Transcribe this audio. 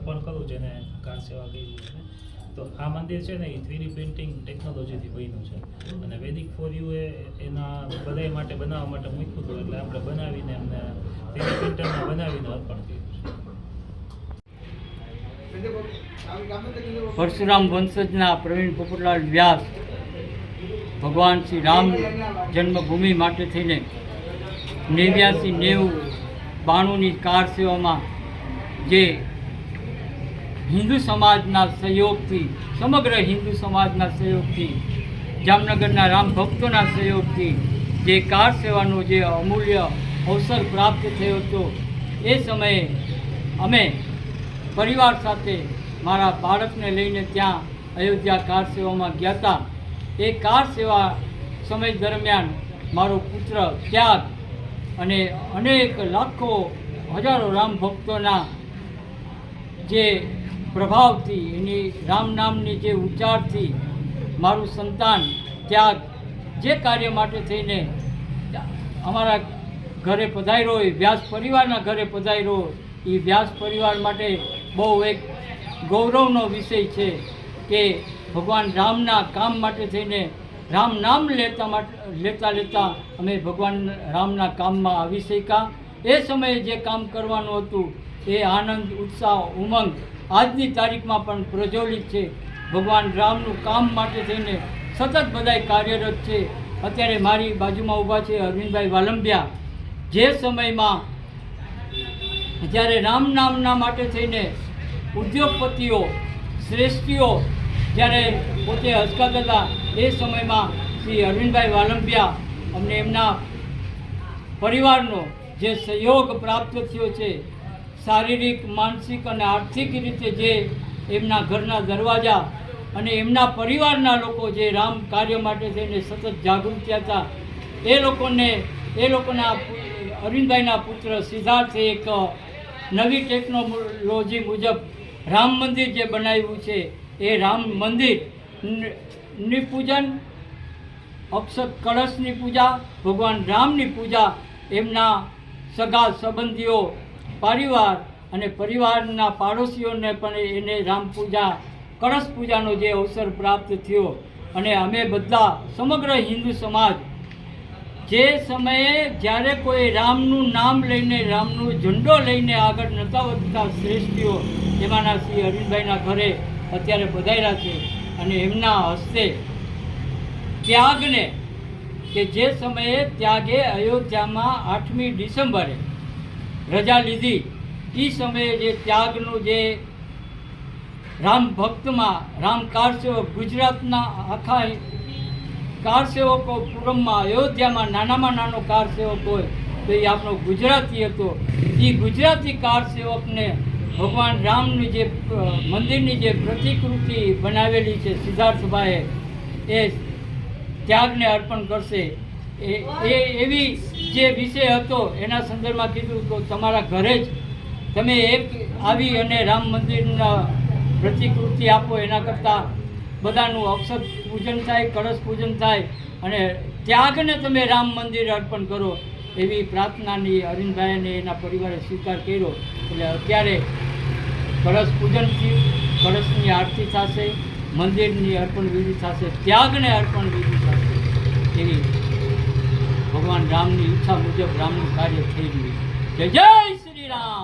અર્પણ કરું જેને કાર સેવા કરી છે. તો આ મંદિર છે ને એ થ્રીડી પ્રિન્ટિંગ ટેકનોલોજીથી બન્યું છે. અને વૈદિક ફોર યુ એના બધા માટે બનાવવા માટે મૂક્યું હતું, એટલે આપણે બનાવીને એમને થ્રીડી પ્રિન્ટરમાં બનાવીને અર્પણ કર્યું છે. પરશુરામ વંશજના પ્રવીણ પોપટલાલ વ્યાસ ભગવાન શ્રી રામ જન્મભૂમિ માટે થઈને નેવ્યાસી નેવું બાણુંની કાર સેવામાં જે હિન્દુ સમાજના સહયોગથી, સમગ્ર હિન્દુ સમાજના સહયોગથી, જામનગરના રામ ભક્તોના સહયોગથી જે કાર સેવાનો જે અમૂલ્ય અવસર પ્રાપ્ત થયો હતો, એ સમયે અમે પરિવાર સાથે મારા બાળકને લઈને ત્યાં અયોધ્યા કાર સેવામાં ગયા હતા. એ કાર સેવા સમય દરમિયાન મારો પુત્ર ત્યાગ અને અનેક લાખો હજારો રામ ભક્તોના જે પ્રભાવથી એની રામ નામની જે ઉચ્ચારથી મારું સંતાન ત્યાગ, જે કાર્ય માટે થઈને અમારા ઘરે પધાર્યો, એ વ્યાસ પરિવારના ઘરે પધાર્યો, એ વ્યાસ પરિવાર માટે બહુ એક ગૌરવનો વિષય છે કે ભગવાન રામના કામ માટે થઈને રામ નામ લેતા લેતા લેતા અમે ભગવાન રામના કામમાં આવી શક્યા. એ સમયે જે કામ કરવાનું હતું, એ આનંદ, ઉત્સાહ, ઉમંગ આજની તારીખમાં પણ પ્રજ્વલિત છે. ભગવાન રામનું કામ માટે થઈને સતત બધાય કાર્યરત છે. અત્યારે મારી બાજુમાં ઊભા છે અરવિંદભાઈ વાલંબિયા. જે સમયમાં જ્યારે રામ નામના માટે થઈને ઉદ્યોગપતિઓ, શ્રેષ્ઠીઓ જ્યારે પોતે હસકાતા હતા, એ સમયમાં શ્રી અરવિંદભાઈ વાલંબિયા અમને એમના પરિવારનો જે સહયોગ પ્રાપ્ત થયો છે શારીરિક, માનસિક અને આર્થિક રીતે જે એમના ઘરના દરવાજા અને એમના પરિવારના લોકો જે રામ કાર્ય માટે થઈને સતત જાગૃત હતા, એ લોકોને, એ લોકોના અરવિંદભાઈના પુત્ર સિદ્ધાર્થે એક નવી ટેકનોલોજી મુજબ રામ મંદિર જે બનાવ્યું છે, એ રામ મંદિરની પૂજન અક્ષત કળશની પૂજા, ભગવાન રામની પૂજા, એમના સગા સંબંધીઓ પરિવાર અને પરિવારના પાડોશીઓને પણ એને રામ પૂજા, કળશ પૂજાનો જે અવસર પ્રાપ્ત થયો અને અમે બધા સમગ્ર હિન્દુ સમાજ જે સમયે જ્યારે કોઈ રામનું નામ લઈને, રામનો ઝંડો લઈને આગળ નતા વધતા શ્રેષ્ઠીઓ, એમાંના શ્રી અરવિંદભાઈના ઘરે અત્યારે બધાયરા છે અને એમના હસ્તે ત્યાગને કે જે સમયે ત્યાગે અયોધ્યામાં આઠમી ડિસેમ્બરે રજા લીધી. એ સમયે જે ત્યાગનું જે રામ ભક્તમાં, રામ કારસેવક ગુજરાતના આખા કારસેવકો પૂરમમાં, અયોધ્યામાં નાનામાં નાનો કારસેવક હોય, તો એ આપણો ગુજરાતી હતો. એ ગુજરાતી કારસેવકને ભગવાન રામની જે મંદિરની જે પ્રતિકૃતિ બનાવેલી છે સિદ્ધાર્થભાઈએ, એ ત્યાગને અર્પણ કરશે. એ એ એવી જે વિષય હતો, એના સંદર્ભમાં કીધું તો તમારા ઘરે જ તમે એક આવી અને રામ મંદિરના પ્રતિકૃતિ આપો, એના કરતાં બધાનું અક્ષત પૂજન થાય, કળશ પૂજન થાય, અને ત્યાગને તમે રામ મંદિર અર્પણ કરો, એવી પ્રાર્થનાની અરવિંદભાઈને એના પરિવારે સ્વીકાર કર્યો. એટલે અત્યારે કળશ પૂજન થયું કળશની આરતી થશે, મંદિરની અર્પણ વિધિ થશે, ત્યાગને અર્પણ વિધિ થશે, એવી ભગવાન રામની ઈચ્છા મુજબ રામનું કાર્ય થઈ ગયું જય જય શ્રી રામ!